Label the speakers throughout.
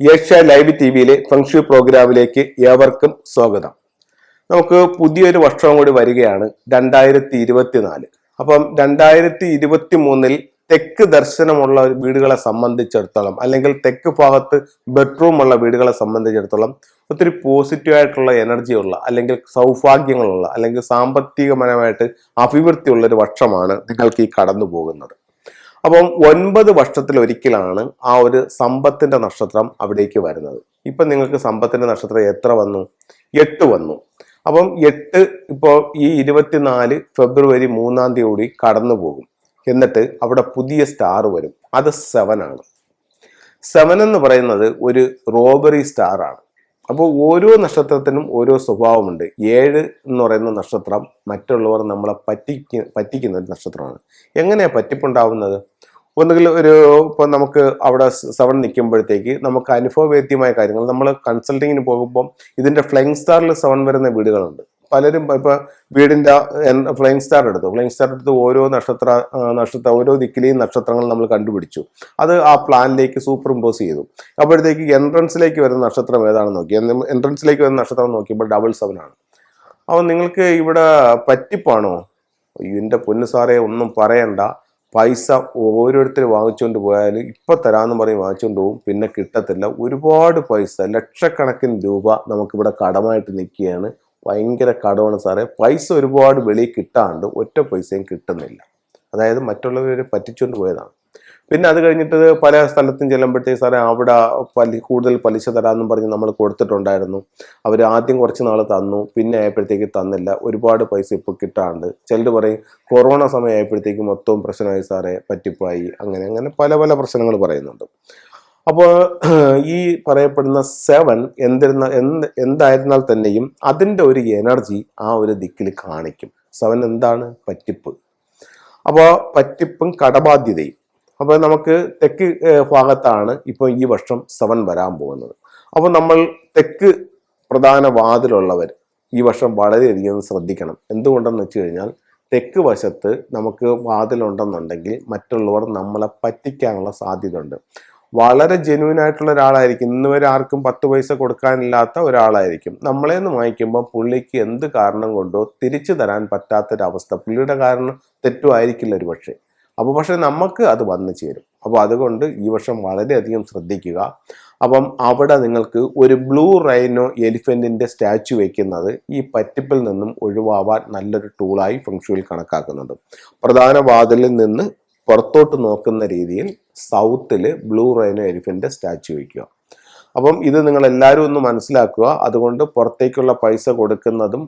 Speaker 1: Asia live ടി വിയിലെ ഫംഗ്ഷു പ്രോഗ്രാമിലേക്ക് ഏവർക്കും സ്വാഗതം. നമുക്ക് പുതിയൊരു വർഷം കൂടി വരികയാണ് രണ്ടായിരത്തി ഇരുപത്തിനാല് അപ്പം രണ്ടായിരത്തി ഇരുപത്തി മൂന്നിൽ തെക്ക് ദർശനമുള്ള വീടുകളെ സംബന്ധിച്ചിടത്തോളം അല്ലെങ്കിൽ തെക്ക് ഭാഗത്ത് ബെഡ്റൂം ഉള്ള വീടുകളെ സംബന്ധിച്ചിടത്തോളം ഒത്തിരി പോസിറ്റീവ് ആയിട്ടുള്ള എനർജിയുള്ള അല്ലെങ്കിൽ സൗഭാഗ്യങ്ങളുള്ള അല്ലെങ്കിൽ സാമ്പത്തികപരമായിട്ട് അഭിവൃദ്ധിയുള്ള ഒരു വർഷമാണ് നിങ്ങൾക്ക് ഈ കടന്നു പോകുന്നത് അപ്പം ഒൻപത് വർഷത്തിൽ ഒരിക്കലാണ് ആ ഒരു സമ്പത്തിന്റെ നക്ഷത്രം അവിടേക്ക് വരുന്നത്. ഇപ്പം നിങ്ങൾക്ക് സമ്പത്തിന്റെ നക്ഷത്രം എത്ര വന്നു? എട്ട് വന്നു. അപ്പം എട്ട് ഇപ്പോൾ ഈ ഇരുപത്തിനാല് ഫെബ്രുവരി മൂന്നാം തീയതി കൂടി കടന്നു പോകും. എന്നിട്ട് അവിടെ പുതിയ സ്റ്റാർ വരും. അത് സെവൻ ആണ്. സെവൻ എന്ന് പറയുന്നത് ഒരു റോബറി സ്റ്റാർ ആണ്. അപ്പോൾ ഓരോ നക്ഷത്രത്തിനും ഓരോ സ്വഭാവമുണ്ട്. ഏഴ് എന്ന് പറയുന്ന നക്ഷത്രം മറ്റുള്ളവർ നമ്മളെ പറ്റിക്ക പറ്റിക്കുന്ന ഒരു നക്ഷത്രമാണ്. എങ്ങനെയാണ് പറ്റിപ്പുണ്ടാവുന്നത്? ഒന്നുകിൽ ഒരു ഇപ്പൊ നമുക്ക് അവിടെ സെവൻ നിൽക്കുമ്പോഴത്തേക്ക് നമുക്ക് അനുഭവവേദ്യമായ കാര്യങ്ങൾ. നമ്മൾ കൺസൾട്ടിങ്ങിന് പോകുമ്പോൾ ഇതിന്റെ ഫ്ലൈങ് സ്റ്റാറിൽ സെവൻ വരുന്ന വീടുകളുണ്ട്. പലരും ഇപ്പൊ വീടിന്റെ ഫ്ലൈങ് സ്റ്റാർ എടുത്തു. ഫ്ലൈങ് സ്റ്റാർ എടുത്ത് ഓരോ നക്ഷത്ര നക്ഷത്ര ഓരോ ദിക്കിലെയും നക്ഷത്രങ്ങൾ നമ്മൾ കണ്ടുപിടിച്ചു. അത് ആ പ്ലാനിലേക്ക് സൂപ്പർ ഇമ്പോസ് ചെയ്തു. അപ്പോഴത്തേക്ക് എൻട്രൻസിലേക്ക് വരുന്ന നക്ഷത്രം ഏതാണെന്ന് നോക്കി. എൻട്രൻസിലേക്ക് വരുന്ന നക്ഷത്രം നോക്കിയപ്പോൾ ഡബിൾ സെവൻ ആണ്. അപ്പോൾ നിങ്ങൾക്ക് ഇവിടെ പറ്റിപ്പാണോ? എന്റെ പൊന്നു സാറേ ഒന്നും പറയണ്ട. പൈസ ഓരോരുത്തർ വാങ്ങിച്ചുകൊണ്ട് പോയാൽ ഇപ്പൊ തരാമെന്ന് പറഞ്ഞ് വാങ്ങിച്ചുകൊണ്ട് പോകും പിന്നെ കിട്ടത്തില്ല. ഒരുപാട് പൈസ ലക്ഷക്കണക്കിന് രൂപ നമുക്കിവിടെ കടമായിട്ട് നിൽക്കുകയാണ്. ഭയങ്കര കടമാണ് സാറേ. പൈസ ഒരുപാട് വെളിയിൽ കിട്ടാണ്ട് ഒറ്റ പൈസയും കിട്ടുന്നില്ല. അതായത് മറ്റുള്ളവരെ പറ്റിച്ചുകൊണ്ട് പോയതാണ്. പിന്നെ അത് കഴിഞ്ഞിട്ട് പല സ്ഥലത്തും ചെല്ലുമ്പോഴത്തേക്ക് സാറേ അവിടെ പലി കൂടുതൽ പലിശ തരാമെന്നും പറഞ്ഞ് നമ്മൾ കൊടുത്തിട്ടുണ്ടായിരുന്നു. അവർ ആദ്യം കുറച്ച് നാൾ തന്നു പിന്നെ ആയപ്പോഴത്തേക്ക് തന്നില്ല. ഒരുപാട് പൈസ ഇപ്പോൾ കിട്ടാണ്ട്. ചിലർ പറയും കൊറോണ സമയം ആയപ്പോഴത്തേക്ക് മൊത്തവും പ്രശ്നമായി സാറേ പറ്റിപ്പായി. അങ്ങനെ അങ്ങനെ പല പല പ്രശ്നങ്ങൾ പറയുന്നുണ്ട്. അപ്പോൾ ഈ പറയപ്പെടുന്ന സെവൻ എന്തിരുന്ന എന്ത് എന്തായിരുന്നാൽ തന്നെയും അതിന്റെ ഒരു എനർജി ആ ഒരു ദിക്കിൽ കാണിക്കും. സെവൻ എന്താണ്? പറ്റിപ്പ്. അപ്പോൾ പറ്റിപ്പും കടബാധ്യതയും. അപ്പോൾ നമുക്ക് തെക്ക് ഭാഗത്താണ് ഇപ്പോൾ ഈ വർഷം സെവൻ വരാൻ പോകുന്നത്. അപ്പോൾ നമ്മൾ തെക്ക് പ്രധാന വാതിലുള്ളവർ ഈ വർഷം വളരെയധികം ശ്രദ്ധിക്കണം. എന്തുകൊണ്ടെന്ന് വെച്ച് കഴിഞ്ഞാൽ തെക്ക് വശത്ത് നമുക്ക് വാതിലുണ്ടെന്നുണ്ടെങ്കിൽ മറ്റുള്ളവർ നമ്മളെ പറ്റിക്കാനുള്ള സാധ്യതയുണ്ട്. വളരെ ജെന്യൂൻ ആയിട്ടുള്ള ഒരാളായിരിക്കും. ഇന്ന് വരെ ആർക്കും പത്ത് പൈസ കൊടുക്കാനില്ലാത്ത ഒരാളായിരിക്കും. നമ്മളെ നിന്ന് വാങ്ങിക്കുമ്പോൾ പുള്ളിക്ക് എന്ത് കാരണം കൊണ്ടോ തിരിച്ചു തരാൻ പറ്റാത്തൊരവസ്ഥ. പുള്ളിയുടെ കാരണം തെറ്റുമായിരിക്കില്ല ഒരു പക്ഷേ അപ്പോൾ പക്ഷേ നമുക്ക് അത് വന്നു ചേരും. അപ്പോൾ അതുകൊണ്ട് ഈ വർഷം വളരെയധികം ശ്രദ്ധിക്കുക. അപ്പം അവിടെ നിങ്ങൾക്ക് ഒരു ബ്ലൂ റൈനോ എലിഫന്റിന്റെ സ്റ്റാച്ചു വയ്ക്കുന്നത് ഈ പറ്റിപ്പിൽ നിന്നും ഒഴിവാവാൻ നല്ലൊരു ടൂളായി ഫംഗ്ഷനിൽ കണക്കാക്കുന്നുണ്ട്. പ്രധാന വാതിലിൽ നിന്ന് പുറത്തോട്ട് നോക്കുന്ന രീതിയിൽ സൗത്തിൽ ബ്ലൂ റൈനോ എലിഫന്റിന്റെ സ്റ്റാച്ചു വയ്ക്കുക അപ്പം ഇത് നിങ്ങൾ എല്ലാവരും ഒന്ന് മനസ്സിലാക്കുക. അതുകൊണ്ട് പുറത്തേക്കുള്ള പൈസ കൊടുക്കുന്നതും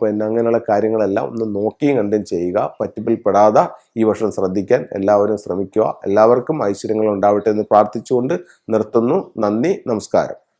Speaker 1: പിന്നെ അങ്ങനെയുള്ള കാര്യങ്ങളെല്ലാം ഒന്ന് നോക്കിയും കണ്ടും ചെയ്യുക. പറ്റിപ്പിൽ പെടാതെ ഈ വർഷം ശ്രദ്ധിക്കാൻ എല്ലാവരും ശ്രമിക്കുക. എല്ലാവർക്കും ഐശ്വര്യങ്ങൾ ഉണ്ടാവട്ടെ എന്ന് പ്രാർത്ഥിച്ചുകൊണ്ട് നിർത്തുന്നു. നന്ദി നമസ്കാരം.